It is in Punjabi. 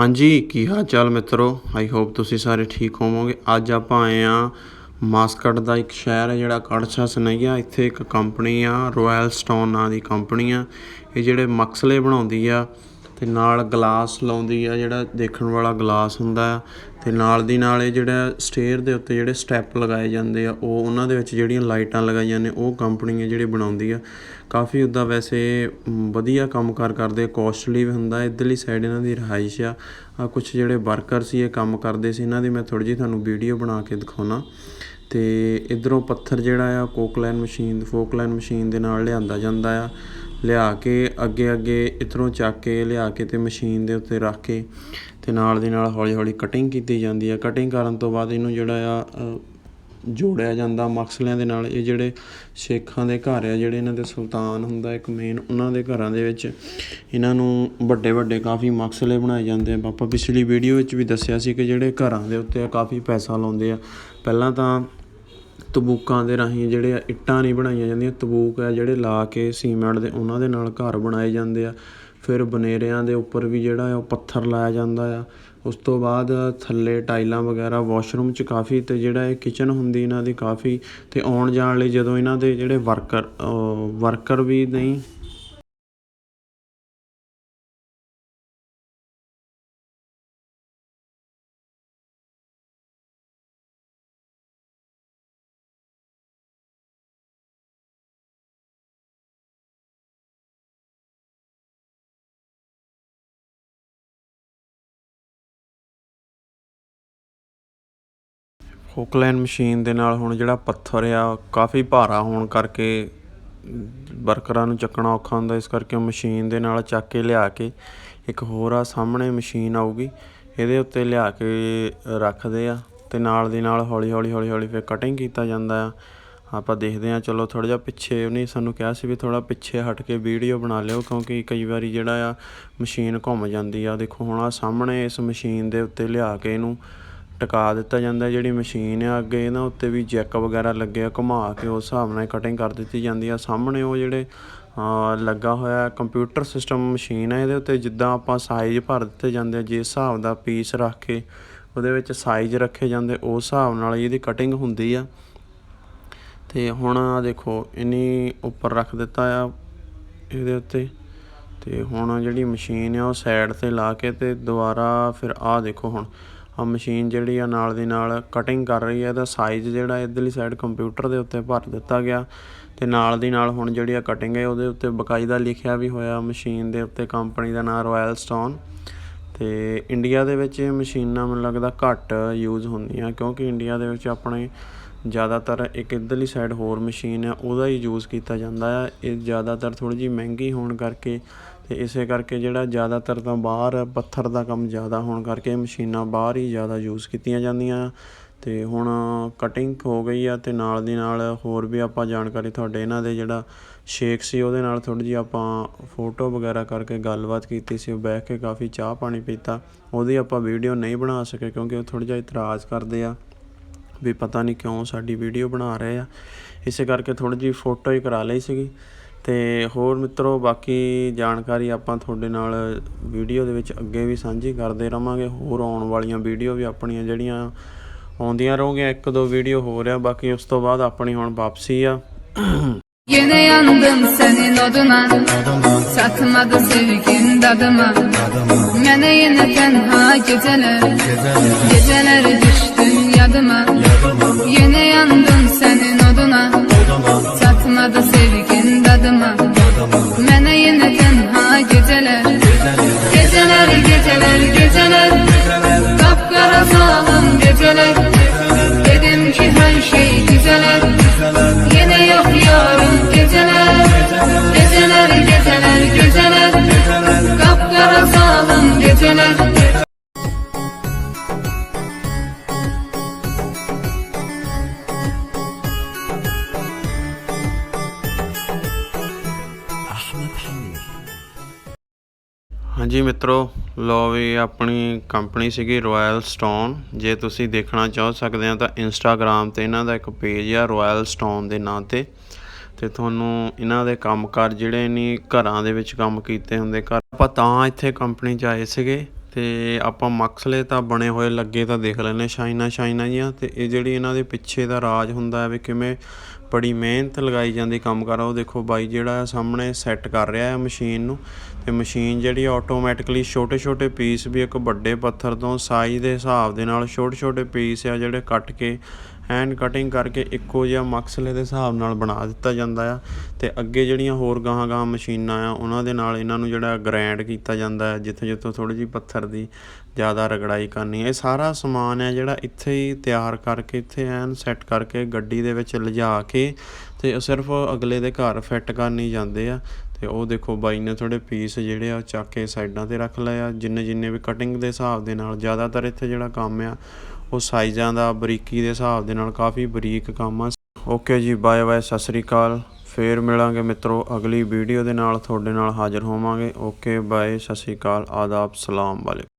ਹਾਂਜੀ, ਕੀ ਹਾਲ ਚਾਲ ਮਿੱਤਰੋ? ਆਈ ਹੋਪ ਤੁਸੀਂ ਸਾਰੇ ਠੀਕ ਹੋਵੋਗੇ। ਅੱਜ ਆਪਾਂ ਆਏ ਆ ਮਾਸਕਟ ਦਾ ਇੱਕ ਸ਼ਹਿਰ ਹੈ ਜਿਹੜਾ ਕੜਛਾ ਸਨਈਆ। ਇੱਥੇ ਇੱਕ ਕੰਪਨੀ ਆ ਰਾਇਲ ਸਟੋਨ ਨਾਂ ਦੀ ਕੰਪਨੀ ਆ। ਇਹ ਜਿਹੜੇ ਮਕਸਲੇ ਬਣਾਉਂਦੀ ਆ ਤੇ ਨਾਲ ਗਲਾਸ ਲਾਉਂਦੀ ਆ, ਜਿਹੜਾ ਦੇਖਣ ਵਾਲਾ ਗਲਾਸ ਹੁੰਦਾ ਆ। ਤੇ ਨਾਲ ਦੀ ਨਾਲ ਇਹ ਜਿਹੜਾ ਸਟੇਅਰ ਦੇ ਉੱਤੇ ਜਿਹੜੇ ਸਟੈਪ ਲਗਾਏ ਜਾਂਦੇ ਆ, ਉਹ ਉਹਨਾਂ ਦੇ ਵਿੱਚ ਜਿਹੜੀਆਂ ਲਾਈਟਾਂ ਲਗਾਈਆਂ ਨੇ, ਉਹ ਕੰਪਨੀ ਹੈ ਜਿਹੜੀ ਬਣਾਉਂਦੀ ਆ। ਕਾਫੀ ਉੱਦਾਂ ਵੈਸੇ ਵਧੀਆ ਕੰਮ ਕਾਰ ਕਰਦੇ ਕੋਸਟਲੀ ਵੀ ਹੁੰਦਾ, ਇੱਧਰਲੀ ਸਾਈਡ ਇਹਨਾਂ ਦੀ ਰਿਹਾਇਸ਼ ਆ। ਆ ਕੁਝ ਜਿਹੜੇ ਵਰਕਰ ਸੀ, ਇਹ ਕੰਮ ਕਰਦੇ ਸੀ, ਇਹਨਾਂ ਦੀ ਮੈਂ ਥੋੜੀ ਜਿਹੀ ਤੁਹਾਨੂੰ ਵੀਡੀਓ ਬਣਾ ਕੇ ਦਿਖਾਉਣਾ ਤੇ ਇਧਰੋਂ ਪੱਥਰ ਜਿਹੜਾ ਆ ਕੋਕਲਾਈਨ ਮਸ਼ੀਨ ਫੋਕਲਾਈਨ ਮਸ਼ੀਨ ਦੇ ਨਾਲ ਲਿਆਂਦਾ ਜਾਂਦਾ ਆ। ਲਿਆ ਕੇ ਅੱਗੇ ਅੱਗੇ ਇੱਧਰੋਂ ਚੱਕ ਕੇ ਲਿਆ ਕੇ ਅਤੇ ਮਸ਼ੀਨ ਦੇ ਉੱਤੇ ਰੱਖ ਕੇ ਅਤੇ ਨਾਲ ਦੀ ਨਾਲ ਹੌਲੀ ਹੌਲੀ ਕਟਿੰਗ ਕੀਤੀ ਜਾਂਦੀ ਆ। ਕਟਿੰਗ ਕਰਨ ਤੋਂ ਬਾਅਦ ਇਹਨੂੰ ਜਿਹੜਾ ਆ ਜੋੜਿਆ ਜਾਂਦਾ ਮਕਸਲਿਆਂ ਦੇ ਨਾਲ। ਇਹ ਜਿਹੜੇ ਸ਼ੇਖਾਂ ਦੇ ਘਰ ਆ, ਜਿਹੜੇ ਇਹਨਾਂ ਦੇ ਸੁਲਤਾਨ ਹੁੰਦਾ, ਇੱਕ ਮੇਨ ਉਹਨਾਂ ਦੇ ਘਰਾਂ ਦੇ ਵਿੱਚ ਇਹਨਾਂ ਨੂੰ ਵੱਡੇ ਵੱਡੇ ਕਾਫੀ ਮਕਸਲੇ ਬਣਾਏ ਜਾਂਦੇ ਆ। ਆਪਾਂ ਪਿਛਲੀ ਵੀਡੀਓ ਵਿੱਚ ਵੀ ਦੱਸਿਆ ਸੀ ਕਿ ਜਿਹੜੇ ਘਰਾਂ ਦੇ ਉੱਤੇ ਕਾਫੀ ਪੈਸਾ ਲਾਉਂਦੇ ਆ। ਪਹਿਲਾਂ ਤਾਂ ਤਬੂਕਾਂ ਦੇ ਰਾਹੀਂ ਜਿਹੜੇ ਆ ਇੱਟਾਂ ਨਹੀਂ ਬਣਾਈਆਂ ਜਾਂਦੀਆਂ, ਤਬੂਕ ਆ ਜਿਹੜੇ ਲਾ ਕੇ ਸੀਮੈਂਟ ਦੇ ਉਹਨਾਂ ਦੇ ਨਾਲ ਘਰ ਬਣਾਏ ਜਾਂਦੇ ਆ। ਫਿਰ ਬਨੇਰਿਆਂ ਦੇ ਉੱਪਰ ਵੀ ਜਿਹੜਾ ਆ ਉਹ ਪੱਥਰ ਲਾਇਆ ਜਾਂਦਾ ਆ। ਉਸ ਤੋਂ ਬਾਅਦ ਥੱਲੇ ਟਾਈਲਾਂ ਵਗੈਰਾ, ਵਾਸ਼ਰੂਮ 'ਚ ਕਾਫੀ ਤੇ ਜਿਹੜਾ ਇਹ ਕਿਚਨ ਹੁੰਦੀ ਇਹਨਾਂ ਦੀ ਕਾਫੀ ਤੇ ਆਉਣ ਜਾਣ ਲਈ ਜਦੋਂ ਇਹਨਾਂ ਦੇ ਜਿਹੜੇ ਵਰਕਰ ਵਰਕਰ ਵੀ ਨਹੀਂ ਫੋਕਲਾਈਨ ਮਸ਼ੀਨ ਦੇ ਨਾਲ ਹੁਣ ਜਿਹੜਾ ਪੱਥਰ ਆ, ਕਾਫੀ ਭਾਰਾ ਹੋਣ ਕਰਕੇ ਵਰਕਰਾਂ ਨੂੰ ਚੱਕਣਾ ਔਖਾ ਹੁੰਦਾ। ਇਸ ਕਰਕੇ ਮਸ਼ੀਨ ਦੇ ਨਾਲ ਚੱਕ ਕੇ ਲਿਆ ਕੇ ਇੱਕ ਹੋਰ ਆ, ਸਾਹਮਣੇ ਮਸ਼ੀਨ ਆਊਗੀ। ਇਹਦੇ ਉੱਤੇ ਲਿਆ ਕੇ ਰੱਖਦੇ ਆ ਤੇ ਨਾਲ ਦੀ ਨਾਲ ਹੌਲੀ ਹੌਲੀ ਹੌਲੀ ਹੌਲੀ ਫਿਰ ਕਟਿੰਗ ਕੀਤਾ ਜਾਂਦਾ ਆ। ਆਪਾਂ ਦੇਖਦੇ ਆ, ਚਲੋ ਥੋੜਾ ਜਿਹਾ ਪਿੱਛੇ ਉਹਨੇ ਸਾਨੂੰ ਕਿਹਾ ਸੀ ਵੀ ਥੋੜਾ ਪਿੱਛੇ ਹਟ ਕੇ ਵੀਡੀਓ ਬਣਾ ਲਿਓ, ਕਿਉਂਕਿ ਕਈ ਵਾਰੀ ਜਿਹੜਾ ਆ ਮਸ਼ੀਨ ਘੁੰਮ ਜਾਂਦੀ ਆ। ਦੇਖੋ ਹੁਣ ਆ ਸਾਹਮਣੇ ਇਸ ਮਸ਼ੀਨ ਦੇ ਉੱਤੇ ਲਿਆ ਕੇ ਇਹਨੂੰ ਟਿਕਾ ਦਿੱਤਾ ਜਾਂਦਾ ਜਿਹੜੀ ਮਸ਼ੀਨ ਆ, ਅੱਗੇ ਇਹਨਾਂ ਉੱਤੇ ਵੀ ਜੈਕ ਵਗੈਰਾ ਲੱਗੇ ਆ, ਘੁਮਾ ਕੇ ਉਸ ਹਿਸਾਬ ਨਾਲ ਕਟਿੰਗ ਕਰ ਦਿੱਤੀ ਜਾਂਦੀ ਆ। ਸਾਹਮਣੇ ਉਹ ਜਿਹੜੇ ਲੱਗਾ ਹੋਇਆ ਕੰਪਿਊਟਰ ਸਿਸਟਮ ਮਸ਼ੀਨ ਹੈ ਇਹਦੇ ਉੱਤੇ ਜਿੱਦਾਂ ਆਪਾਂ ਸਾਈਜ਼ ਭਰ ਦਿੱਤੇ ਜਾਂਦੇ ਆ ਜਿਸ ਹਿਸਾਬ ਦਾ ਪੀਸ ਰੱਖ ਕੇ ਉਹਦੇ ਵਿੱਚ ਸਾਈਜ਼ ਰੱਖੇ ਜਾਂਦੇ ਉਸ ਹਿਸਾਬ ਨਾਲ ਇਹਦੀ ਕਟਿੰਗ ਹੁੰਦੀ ਆ। ਤੇ ਹੁਣ ਆ ਦੇਖੋ ਇਨੀ ਉੱਪਰ ਰੱਖ ਦਿੱਤਾ ਆ ਇਹਦੇ ਉੱਤੇ। ਤੇ ਹੁਣ ਜਿਹੜੀ ਮਸ਼ੀਨ ਆ, ਉਹ ਸਾਈਡ ਤੇ ਲਾ ਕੇ ਤੇ ਦੁਬਾਰਾ ਫਿਰ ਆ ਦੇਖੋ ਹੁਣ। ਮਸ਼ੀਨ ਜਿਹੜੀ ਆ ਨਾਲ ਦੀ ਨਾਲ ਕਟਿੰਗ ਕਰ ਰਹੀ ਹੈ ਇਹਦਾ ਸਾਈਜ਼ ਜਿਹੜਾ ਇਧਰਲੀ ਸਾਈਡ ਕੰਪਿਊਟਰ ਦੇ ਉੱਤੇ ਭਰ ਦਿੱਤਾ ਗਿਆ ਤੇ ਨਾਲ ਦੀ ਨਾਲ ਹੁਣ ਜਿਹੜੀ ਆ ਕਟਿੰਗ ਹੈ, ਉਹਦੇ ਉੱਤੇ ਬਕਾਇਦਾ ਲਿਖਿਆ ਵੀ ਹੋਇਆ ਮਸ਼ੀਨ ਦੇ ਉੱਤੇ ਕੰਪਨੀ ਦਾ ਨਾਮ ਰਾਇਲ ਸਟੋਨ ਤੇ ਇੰਡੀਆ ਦੇ ਵਿੱਚ ਇਹ ਮਸ਼ੀਨਾਂ ਮੈਨੂੰ ਲੱਗਦਾ ਘੱਟ ਯੂਜ਼ ਹੁੰਦੀਆਂ, ਕਿਉਂਕਿ ਇੰਡੀਆ ਦੇ ਵਿੱਚ ਆਪਣੇ ਜ਼ਿਆਦਾਤਰ ਇੱਕ ਇੱਧਰਲੀ ਸਾਈਡ ਹੋਰ ਮਸ਼ੀਨ ਆ ਉਹਦਾ ਹੀ ਯੂਜ਼ ਕੀਤਾ ਜਾਂਦਾ ਆ। ਇਹ ਜ਼ਿਆਦਾਤਰ ਥੋੜੀ ਜਿਹੀ ਮਹਿੰਗੀ ਹੋਣ ਕਰਕੇ ਤੇ ਇਸੇ ਕਰਕੇ ਜਿਹੜਾ ਜ਼ਿਆਦਾਤਰ ਤਾਂ ਬਾਹਰ ਪੱਥਰ ਦਾ ਕੰਮ ਜ਼ਿਆਦਾ ਹੋਣ ਕਰਕੇ ਮਸ਼ੀਨਾਂ ਬਾਹਰ ਹੀ ਜ਼ਿਆਦਾ ਯੂਜ਼ ਕੀਤੀਆਂ ਜਾਂਦੀਆਂ। ਆ ਤੇ ਹੁਣ ਕਟਿੰਗ ਹੋ ਗਈ ਆ ਤੇ ਨਾਲ ਦੀ ਨਾਲ ਹੋਰ ਵੀ ਆਪਾਂ ਜਾਣਕਾਰੀ ਤੁਹਾਡੇ ਇਹਨਾਂ ਦੇ ਜਿਹੜਾ ਸ਼ੇਕ ਸੀ ਉਹਦੇ ਨਾਲ ਥੋੜੀ ਜਿਹੀ ਆਪਾਂ ਫੋਟੋ ਵਗੈਰਾ ਕਰਕੇ ਗੱਲਬਾਤ ਕੀਤੀ ਸੀ, ਉਹ ਬਹਿ ਕੇ ਕਾਫੀ ਚਾਹ ਪਾਣੀ ਪੀਤਾ। ਉਹਦੀ ਆਪਾਂ ਵੀਡੀਓ ਨਹੀਂ ਬਣਾ ਸਕੇ ਕਿਉਂਕਿ ਉਹ ਥੋੜਾ ਜਿਹਾ ਇਤਰਾਜ਼ ਕਰਦੇ ਆ ਵੀ ਪਤਾ ਨਹੀਂ ਕਿਉਂ ਸਾਡੀ ਵੀਡੀਓ ਬਣਾ ਰਹੇ ਆ। ਇਸੇ ਕਰਕੇ ਥੋੜੀ ਜਿਹੀ ਫੋਟੋ ਹੀ ਕਰਾ ਲਈ ਸੀਗੀ। ਤੇ ਹੋਰ ਮਿੱਤਰੋ ਬਾਕੀ ਜਾਣਕਾਰੀ ਆਪਾਂ ਤੁਹਾਡੇ ਨਾਲ ਵੀਡੀਓ ਦੇ ਵਿੱਚ ਅੱਗੇ ਵੀ ਸਾਂਝੀ ਕਰਦੇ ਰਵਾਂਗੇ ਹੋਰ ਆਉਣ ਵਾਲੀਆਂ ਵੀਡੀਓ ਵੀ ਆਪਣੀਆਂ ਜਿਹੜੀਆਂ ਆਉਂਦੀਆਂ ਰਹੂਗੀਆਂ ਇੱਕ ਦੋ ਵੀਡੀਓ ਹੋ ਰਿਹਾ ਬਾਕੀ ਉਸ ਤੋਂ ਬਾਅਦ ਆਪਣੀ ਹੁਣ ਵਾਪਸੀ ਆ Yine yandım senin oduna Satmadı sevgin dadıma Mene yine tenha geceler Geceler düştün yadıma Yine yandım senin oduna ਹਾਂਜੀ ਮਿੱਤਰੋ ਲੋ ਵੀ ਆਪਣੀ ਕੰਪਨੀ ਸੀਗੀ ਰਾਇਲ ਸਟੋਨ ਜੇ ਤੁਸੀਂ ਦੇਖਣਾ ਚਾਹ ਸਕਦੇ ਹੋ ਤਾਂ ਇੰਸਟਾਗ੍ਰam ਤੇ ਇਹਨਾਂ ਦਾ ਇੱਕ ਪੇਜ ਆ ਰਾਇਲ ਸਟੋਨ ਦੇ ਨਾਂ ਤੇ। ਤੇ ਤੁਹਾਨੂੰ ਇਹਨਾਂ ਦੇ ਕੰਮਕਾਰ ਜਿਹੜੇ ਨੇ ਘਰਾਂ ਦੇ ਵਿੱਚ ਕੰਮ ਕੀਤੇ ਹੁੰਦੇ, ਘਰ ਆਪਾਂ ਤਾਂ ਇੱਥੇ ਕੰਪਨੀ 'ਚ ਆਏ ਸੀਗੇ ਤੇ ਆਪਾਂ ਮਕਸਲੇ ਤਾਂ ਬਣੇ ਹੋਏ ਲੱਗੇ ਤਾਂ ਦੇਖ ਲੈਨੇ ਸ਼ਾਈਨਾ ਸ਼ਾਈਨਾ ਜੀਆਂ ਤੇ ਇਹ ਜਿਹੜੀ ਇਹਨਾਂ ਦੇ ਪਿੱਛੇ ਦਾ ਰਾਜ ਹੁੰਦਾ ਹੈ ਵੀ ਕਿਵੇਂ ਬੜੀ ਮਿਹਨਤ ਲਗਾਈ ਜਾਂਦੀ ਕੰਮ ਕਰ ਉਹ ਦੇਖੋ ਬਾਈ ਜਿਹੜਾ ਹੈ ਸਾਹਮਣੇ ਸੈੱਟ ਕਰ ਰਿਹਾ ਹੈ ਮਸ਼ੀਨ ਨੂੰ, ਤੇ ਮਸ਼ੀਨ ਜਿਹੜੀ ਆਟੋਮੈਟਿਕਲੀ ਛੋਟੇ ਛੋਟੇ ਪੀਸ ਵੀ ਇੱਕ ਵੱਡੇ ਪੱਥਰ ਤੋਂ ਸਾਈਜ਼ ਦੇ ਹਿਸਾਬ ਦੇ ਨਾਲ ਛੋਟੇ ਛੋਟੇ ਪੀਸ ਆ ਜਿਹੜੇ ਕੱਟ ਕੇ ਹੈਂਡ ਕਟਿੰਗ ਕਰਕੇ ਇੱਕੋ ਜਿਹਾ ਮਕਸਲੇ ਦੇ ਹਿਸਾਬ ਨਾਲ ਬਣਾ ਦਿੱਤਾ ਜਾਂਦਾ ਆ, ਤੇ ਅੱਗੇ ਜਿਹੜੀਆਂ ਹੋਰ ਗਾਹਾਂ ਗਾਹਾਂ ਮਸ਼ੀਨਾਂ ਆ, ਉਹਨਾਂ ਦੇ ਨਾਲ ਇਹਨਾਂ ਨੂੰ ਜਿਹੜਾ ਗ੍ਰੈਂਡ ਕੀਤਾ ਜਾਂਦਾ ਹੈ, ਜਿੱਥੇ ਜਿੱਥੋਂ ਥੋੜੀ ਜਿਹੀ ਪੱਥਰ ਦੀ ਜ਼ਿਆਦਾ ਰਗੜਾਈ ਕਰਨੀ ਇਹ ਸਾਰਾ ਸਮਾਨ ਹੈ ਜਿਹੜਾ ਇੱਥੇ ਹੀ ਤਿਆਰ ਕਰਕੇ, ਇੱਥੇ ਐਨ ਸੈੱਟ ਕਰਕੇ ਗੱਡੀ ਦੇ ਵਿੱਚ ਲਿਜਾ ਕੇ ਤੇ ਉਹ ਸਿਰਫ ਅਗਲੇ ਦੇ ਘਰ ਫਿੱਟ ਕਰਨੀ ਜਾਂਦੇ ਆ। ਤੇ ਉਹ ਦੇਖੋ ਬਾਈ ਨੇ ਥੋੜੇ ਪੀਸ ਜਿਹੜੇ ਆ ਚੱਕ ਕੇ ਸਾਈਡਾਂ ਤੇ ਰੱਖ ਲਏ ਆ। ਜਿੰਨੇ ਜਿੰਨੇ ਵੀ ਕਟਿੰਗ ਦੇ ਹਿਸਾਬ ਦੇ ਨਾਲ ਜ਼ਿਆਦਾਤਰ ਇੱਥੇ ਜਿਹੜਾ ਕੰਮ ਆ, ਉਹ ਸਾਈਜ਼ਾਂ ਦਾ ਬਰੀਕੀ ਦੇ ਹਿਸਾਬ ਦੇ ਨਾਲ ਕਾਫੀ ਬਰੀਕ ਕੰਮ ਆ। ਓਕੇ ਜੀ ਬਾਏ ਬਾਏ ਸਤਿ ਸ੍ਰੀ ਅਕਾਲ। ਫੇਰ ਮਿਲਾਂਗੇ ਮਿੱਤਰੋ ਅਗਲੀ ਵੀਡੀਓ ਦੇ ਨਾਲ, ਤੁਹਾਡੇ ਨਾਲ ਹਾਜ਼ਰ ਹੋਵਾਂਗੇ। ਓਕੇ ਬਾਏ ਸਤਿ ਸ੍ਰੀ ਅਕਾਲ, ਆਦਾਬ, ਸਲਾਮ ਵਾਲੇ